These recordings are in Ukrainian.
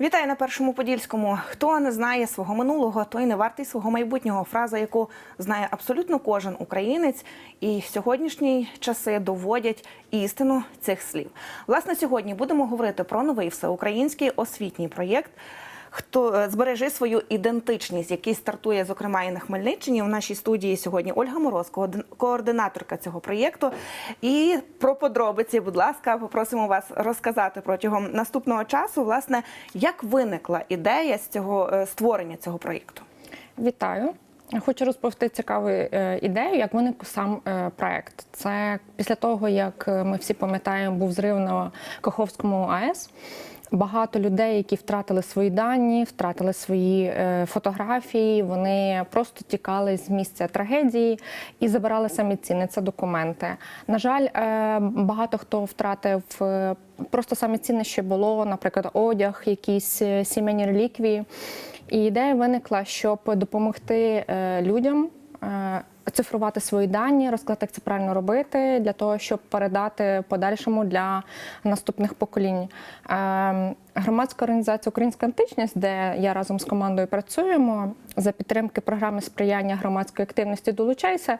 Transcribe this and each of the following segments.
Вітаю на першому подільському. Хто не знає свого минулого, той не вартий свого майбутнього. Фраза, яку знає абсолютно кожен українець, і в сьогоднішні часи доводять істину цих слів. Власне, сьогодні будемо говорити про новий всеукраїнський освітній проєкт. Хто е, збережи свою ідентичність, який стартує зокрема і на Хмельниччині. У нашій студії сьогодні Ольга Мороз, координаторка цього проєкту. І про подробиці, будь ласка, попросимо вас розказати протягом наступного часу, власне, як виникла ідея з цього е, створення цього проєкту. Вітаю. Хочу розповісти цікаву е, ідею, як виник сам проект. Це після того, як ми всі пам'ятаємо, був зрив на Каховському АЕС. Багато людей, які втратили свої дані, втратили свої е, фотографії, вони просто тікали з місця трагедії і забирали самі цінні це документи. На жаль, е, багато хто втратив е, просто саме цінне, що було, наприклад, одяг, якісь сімейні реліквії. І ідея виникла, щоб допомогти людям цифрувати свої дані, розказати, як це правильно робити, для того, щоб передати подальшому для наступних поколінь. Е, Громадська організація Українська античність, де я разом з командою працюємо за підтримки програми сприяння громадської активності Долучайся,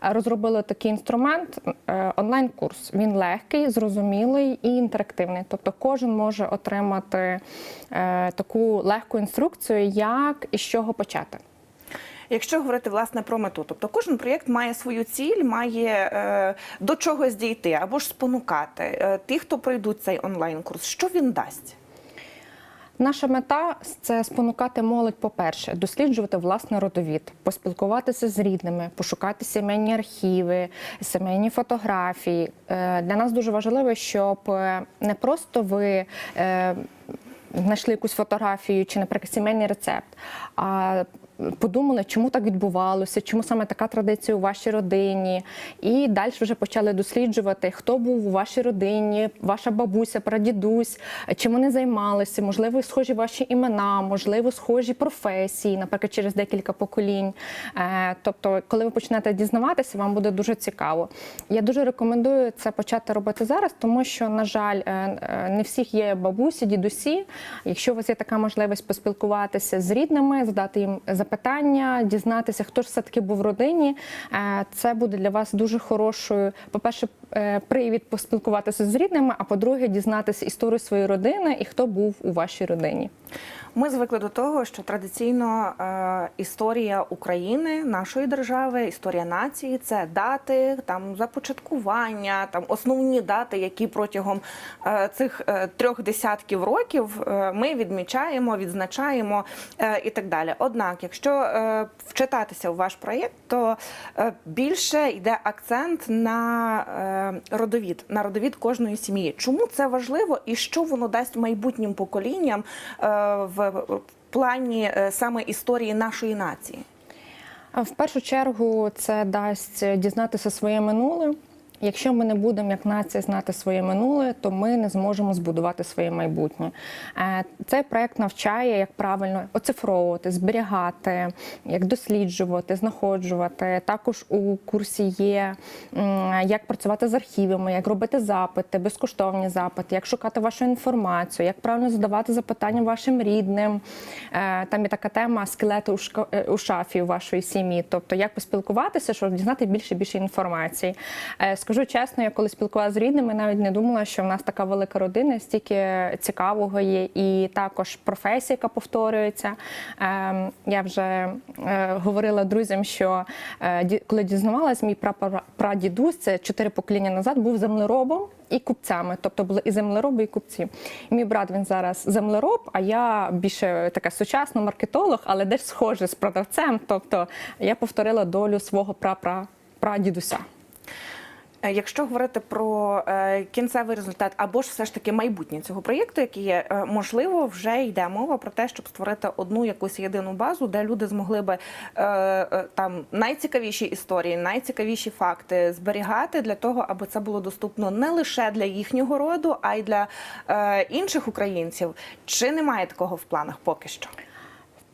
розробили такий інструмент е, онлайн-курс. Він легкий, зрозумілий і інтерактивний. Тобто кожен може отримати е, таку легку інструкцію, як і з чого почати. Якщо говорити власне про мету, тобто кожен проєкт має свою ціль, має е, до чогось дійти або ж спонукати е, ті, хто пройдуть цей онлайн-курс, що він дасть? Наша мета це спонукати молодь, по-перше, досліджувати власний родовід, поспілкуватися з рідними, пошукати сімейні архіви, сімейні фотографії. Е, Для нас дуже важливо, щоб не просто ви. Знайшли якусь фотографію чи, наприклад, сімейний рецепт, а подумали, чому так відбувалося, чому саме така традиція у вашій родині. І далі вже почали досліджувати, хто був у вашій родині, ваша бабуся, прадідусь, чим вони займалися, можливо, схожі ваші імена, можливо, схожі професії, наприклад, через декілька поколінь. Е, Тобто, коли ви почнете дізнаватися, вам буде дуже цікаво. Я дуже рекомендую це почати робити зараз, тому що, на жаль, е, е, не всіх є бабусі, дідусі. Якщо у вас є така можливість поспілкуватися з рідними, задати їм запитання, дізнатися, хто ж все-таки був в родині, е, це буде для вас дуже хорошою. По-перше, е, привід поспілкуватися з рідними, а по-друге, дізнатися історію своєї родини і хто був у вашій родині. Ми звикли до того, що традиційно е, історія України, нашої держави, історія нації це дати там започаткування, там основні дати, які протягом е, цих е, трьох десятків років е, ми відмічаємо, відзначаємо е, і так далі. Однак, якщо е, вчитатися у ваш проєкт, то е, більше йде акцент на е, родовід, на родовід кожної сім'ї. Чому це важливо і що воно дасть майбутнім поколінням е, в в плані е, саме історії нашої нації? В першу чергу це дасть дізнатися своє минуле. Якщо ми не будемо як нація знати своє минуле, то ми не зможемо збудувати своє майбутнє. Е, Цей проект навчає, як правильно оцифровувати, зберігати, як досліджувати, знаходжувати. Також у курсі є як працювати з архівами, як робити запити, безкоштовні запити, як шукати вашу інформацію, як правильно задавати запитання вашим рідним. Е, Там є така тема скелети у е, шафі у вашої сім'ї, тобто як поспілкуватися, щоб дізнати більше більше інформації. Скажу чесно, я коли спілкувалася з рідними, навіть не думала, що в нас така велика родина, стільки цікавого є, і також професія, яка повторюється. Ем, Я вже е, говорила друзям, що е, коли дізнавалась, мій прапра- прадідусь, це чотири покоління назад, був землеробом і купцями, тобто були і землероби, і купці. І мій брат він зараз землероб, а я більше така сучасна маркетолог, але десь схоже з продавцем. Тобто я повторила долю свого прапра прадідуся. Е, Якщо говорити про е, кінцевий результат або ж все ж таки майбутнє цього проєкту, який є, е, можливо, вже йде мова про те, щоб створити одну якусь єдину базу, де люди змогли би там найцікавіші історії, найцікавіші факти зберігати для того, аби це було доступно не лише для їхнього роду, а й для інших українців. Чи немає такого в планах поки що?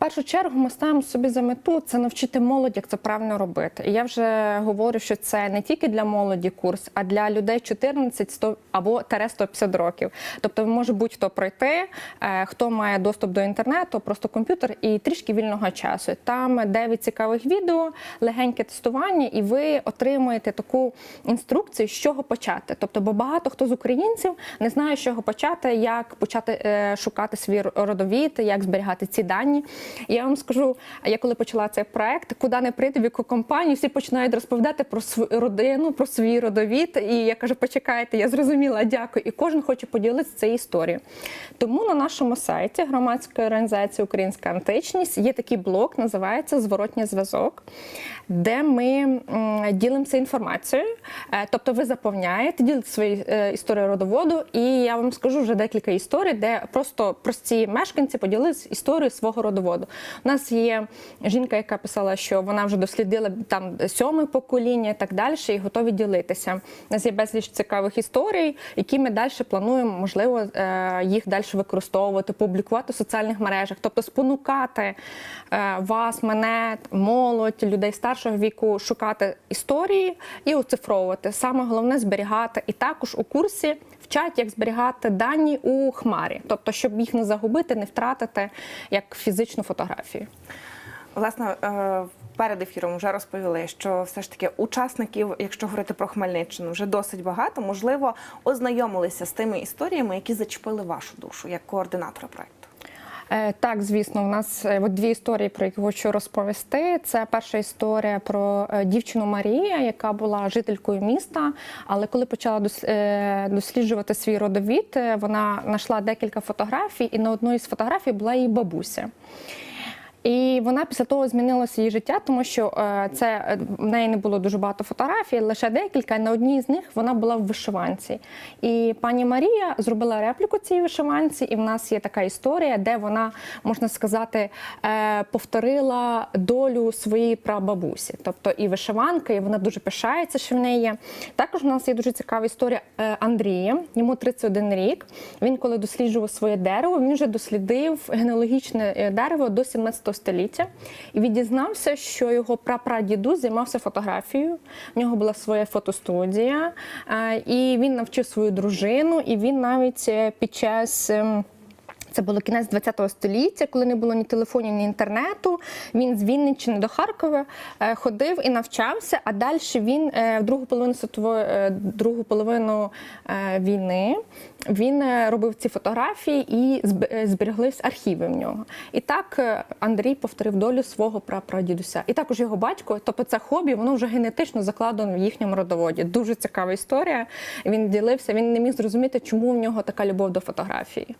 Першу чергу ми ставимо собі за мету це навчити молодь, як це правильно робити. І я вже говорю, що це не тільки для молоді курс, а для людей 14 100 або тере 150 років. Тобто може будь-хто пройти, е, хто має доступ до інтернету, просто комп'ютер і трішки вільного часу. Там 9 цікавих відео, легеньке тестування, і ви отримуєте таку інструкцію, з чого почати. Тобто, бо багато хто з українців не знає, з чого почати, як почати е, шукати свій родовід, як зберігати ці дані. Я вам скажу, я коли почала цей проект, куди не прийти, в яку компанію, всі починають розповідати про свою родину, про свій родовід. І я кажу, почекайте, я зрозуміла, дякую. І кожен хоче поділитися цією історією. Тому на нашому сайті громадської організації Українська античність є такий блок, називається Зворотній зв'язок, де ми ділимося інформацією. Е, Тобто ви заповняєте, ділите свої е, історії родоводу, і я вам скажу вже декілька історій, де просто прості мешканці поділилися історією свого родоводу. У нас є жінка, яка писала, що вона вже дослідила там сьоме покоління і так далі, і готові ділитися. У нас є безліч цікавих історій, які ми далі плануємо, можливо, е, їх далі використовувати, публікувати в соціальних мережах, тобто спонукати е, вас, мене, молодь, людей старшого віку, шукати історії і оцифровувати. Саме головне зберігати. І також у курсі вчать, як зберігати дані у хмарі, тобто, щоб їх не загубити, не втратити як фізичну фотографію. Власне, е, перед ефіром вже розповіли, що все ж таки учасників, якщо говорити про Хмельниччину, вже досить багато. Можливо, ознайомилися з тими історіями, які зачепили вашу душу як координатора проекту. Е, Так, звісно, у нас е, от дві історії, про які хочу розповісти. Це перша історія про е, дівчину Марія, яка була жителькою міста. Але коли почала досліджувати свій родовід, вона знайшла декілька фотографій, і на одній з фотографій була її бабуся. І вона після того змінилося її життя, тому що е, це е, в неї не було дуже багато фотографій, лише декілька. На одній з них вона була в вишиванці. І пані Марія зробила репліку цієї вишиванці, і в нас є така історія, де вона, можна сказати, е, повторила долю своєї прабабусі. Тобто і вишиванка, і вона дуже пишається, що в неї є. Також у нас є дуже цікава історія Андрія. Йому 31 рік. Він, коли досліджував своє дерево, він вже дослідив генеалогічне дерево до 17 століття і він дізнався, що його прапрадіду займався фотографією. В нього була своя фотостудія, е, і він навчив свою дружину, і він навіть е, під час. Це було кінець ХХ століття, коли не було ні телефонів, ні інтернету. Він з Вінниччини до Харкова е, ходив і навчався. А далі він е, в другу половину е, другу половину війни він робив ці фотографії і зб- збереглись архіви в нього. І так Андрій повторив долю свого прапрадідуся. І також його батько, тобто це хобі, воно вже генетично закладено в їхньому родоводі. Дуже цікава історія. Він ділився, він не міг зрозуміти, чому в нього така любов до фотографії.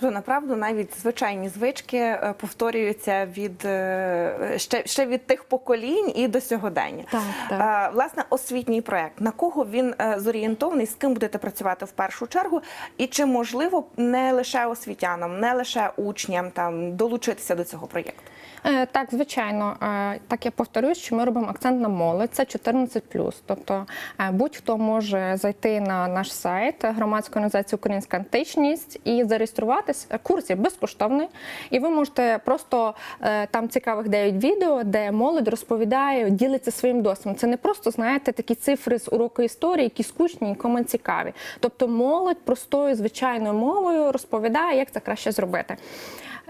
Тобто, направду, навіть звичайні звички е, повторюються від е, ще, ще від тих поколінь і до сьогодення. Так, так. Е, Власне, освітній проект. На кого він зорієнтований, з ким будете працювати в першу чергу, і чи можливо не лише освітянам, не лише учням там долучитися до цього проєкту? Е, Так, звичайно, Е, так я повторюсь, що ми робимо акцент на молодь. Це 14+. Тобто е, будь-хто може зайти на наш сайт громадської організації Українська античність і зареєструватись. Курс є безкоштовний, і ви можете просто там цікавих 9 відео, де молодь розповідає, ділиться своїм досвідом. Це не просто знаєте такі цифри з уроку історії, які скучні, нікому цікаві. Тобто, молодь простою звичайною мовою розповідає, як це краще зробити.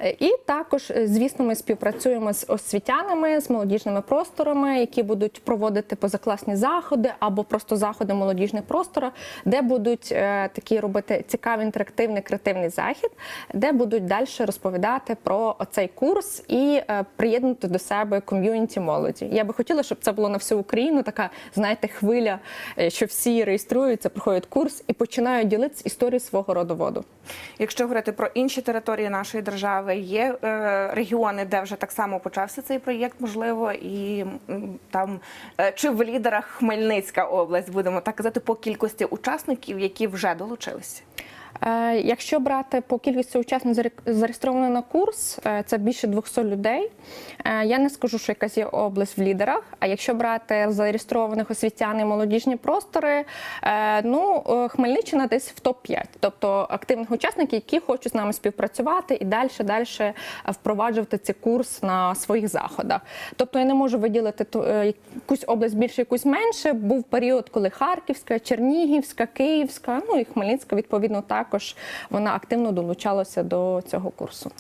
І також, е, звісно, ми співпрацюємо з освітянами, з молодіжними просторами, які будуть проводити позакласні заходи або просто заходи молодіжних просторів, де будуть е, такі робити цікавий інтерактивний креативний захід, де будуть далі розповідати про цей курс і е, приєднати до себе ком'юніті молоді. Я би хотіла, щоб це було на всю Україну. Така знаєте, хвиля, що всі реєструються, проходять курс і починають ділитися історією свого родоводу. Якщо говорити про інші території нашої держави, є е, регіони, де вже так само почався цей проєкт, можливо, і там е, чи в лідерах Хмельницька область, будемо так казати, по кількості учасників, які вже долучилися. Е, Якщо брати по кількості учасників зареєстрованих на курс, е, це більше 200 людей. Е, Я не скажу, що якась є область в лідерах. А якщо брати зареєстрованих освітян і молодіжні простори, ну Хмельниччина десь в топ 5 тобто активних учасників, які хочуть з нами співпрацювати і далі далі впроваджувати цей курс на своїх заходах. Тобто я не можу виділити якусь область більше, якусь менше. Був період, коли Харківська, Чернігівська, Київська, ну і Хмельницька, відповідно, також вона активно долучалася до цього курсу.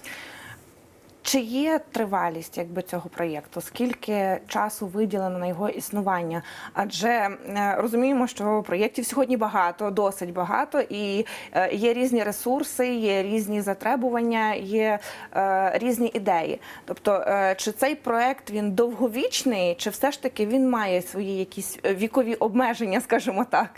Чи є тривалість якби цього проєкту? Скільки часу виділено на його існування? Адже е, розуміємо, що проєктів сьогодні багато, досить багато, і е, є різні ресурси, є різні затребування, є е, різні ідеї. Тобто, е, чи цей проєкт він довговічний, чи все ж таки він має свої якісь вікові обмеження, скажімо так?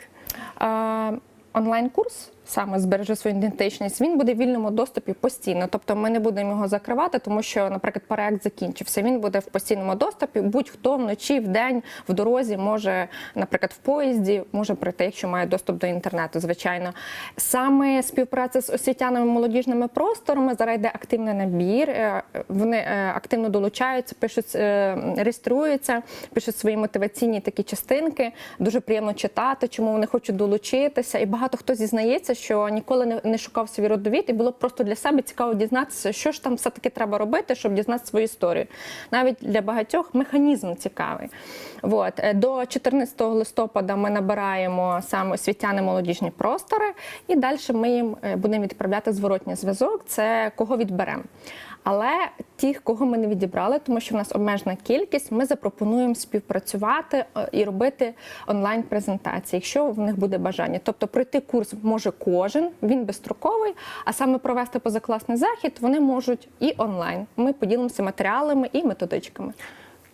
Е, Онлайн-курс саме збережи свою ідентичність, він буде в вільному доступі постійно. Тобто ми не будемо його закривати, тому що, наприклад, проект закінчився. Він буде в постійному доступі. Будь-хто вночі, в день, в дорозі може, наприклад, в поїзді може прийти, якщо має доступ до інтернету, звичайно. Саме співпраця з освітянами молодіжними просторами зараз йде активний набір. Е, Вони е, активно долучаються, пишуть, е, реєструються, пишуть свої мотиваційні такі частинки. Дуже приємно читати, чому вони хочуть долучитися. І багато хто зізнається, що ніколи не, не шукав свій родовід, і було просто для себе цікаво дізнатися, що ж там все-таки треба робити, щоб дізнати свою історію. Навіть для багатьох механізм цікавий. От. Е, До 14 листопада ми набираємо саме освітяни молодіжні простори, і далі ми їм е, будемо відправляти зворотній зв'язок. Це кого відберемо. Але тих, кого ми не відібрали, тому що в нас обмежена кількість, ми запропонуємо співпрацювати е, і робити онлайн-презентації, якщо в них буде бажання. Тобто пройти курс може кожен, він безстроковий, а саме провести позакласний захід вони можуть і онлайн. Ми поділимося матеріалами і методичками.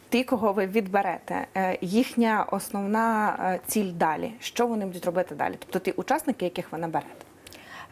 Ті, кого ви відберете, е, їхня основна е, ціль далі. Що вони будуть робити далі? Тобто ті учасники, яких ви наберете?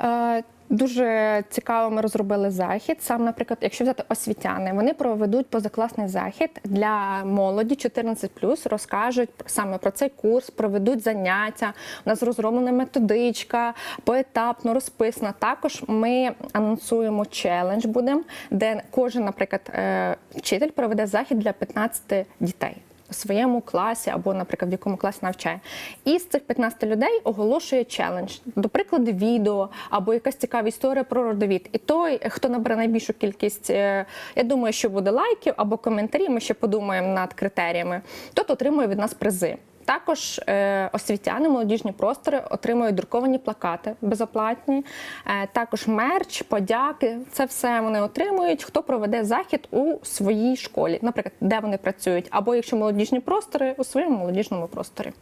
Е, Дуже цікаво, ми розробили захід. Сам, наприклад, якщо взяти освітяни, вони проведуть позакласний захід для молоді 14+, розкажуть саме про цей курс, проведуть заняття. У нас розроблена методичка, поетапно розписана. Також ми анонсуємо челендж, будемо, де кожен, наприклад, е, вчитель проведе захід для 15 дітей. Своєму класі або, наприклад, в якому класі навчає. І з цих 15 людей оголошує челендж, до прикладу, відео або якась цікава історія про родовід. І той, хто набере найбільшу кількість, е, я думаю, що буде лайків або коментарів, ми ще подумаємо над критеріями, тот отримує від нас призи. Також е, освітяни, молодіжні простори отримують друковані плакати безоплатні, е, також мерч, подяки. Це все вони отримують, хто проведе захід у своїй школі, наприклад, де вони працюють, або якщо молодіжні простори у своєму молодіжному просторі.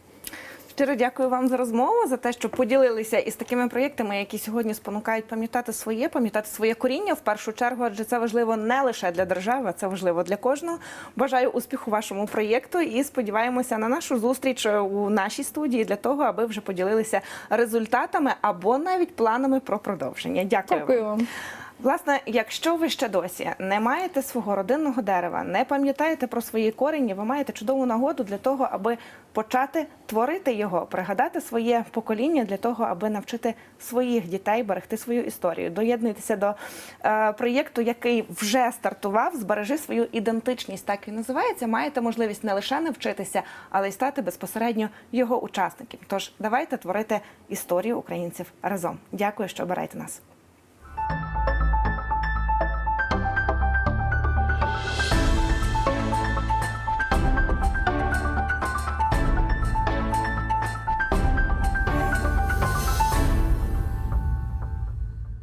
Щиро дякую вам за розмову, за те, що поділилися із такими проєктами, які сьогодні спонукають пам'ятати своє, пам'ятати своє коріння в першу чергу, адже це важливо не лише для держави, а це важливо для кожного. Бажаю успіху вашому проєкту і сподіваємося на нашу зустріч у нашій студії для того, аби вже поділилися результатами або навіть планами про продовження. Дякую. Дякую вам. Власне, якщо ви ще досі не маєте свого родинного дерева, не пам'ятаєте про свої корені, ви маєте чудову нагоду для того, аби почати творити його, пригадати своє покоління для того, аби навчити своїх дітей берегти свою історію. Доєднуйтеся до е, проєкту, який вже стартував. Збережи свою ідентичність, так і називається. Маєте можливість не лише навчитися, але й стати безпосередньо його учасником. Тож давайте творити історію українців разом. Дякую, що обираєте нас.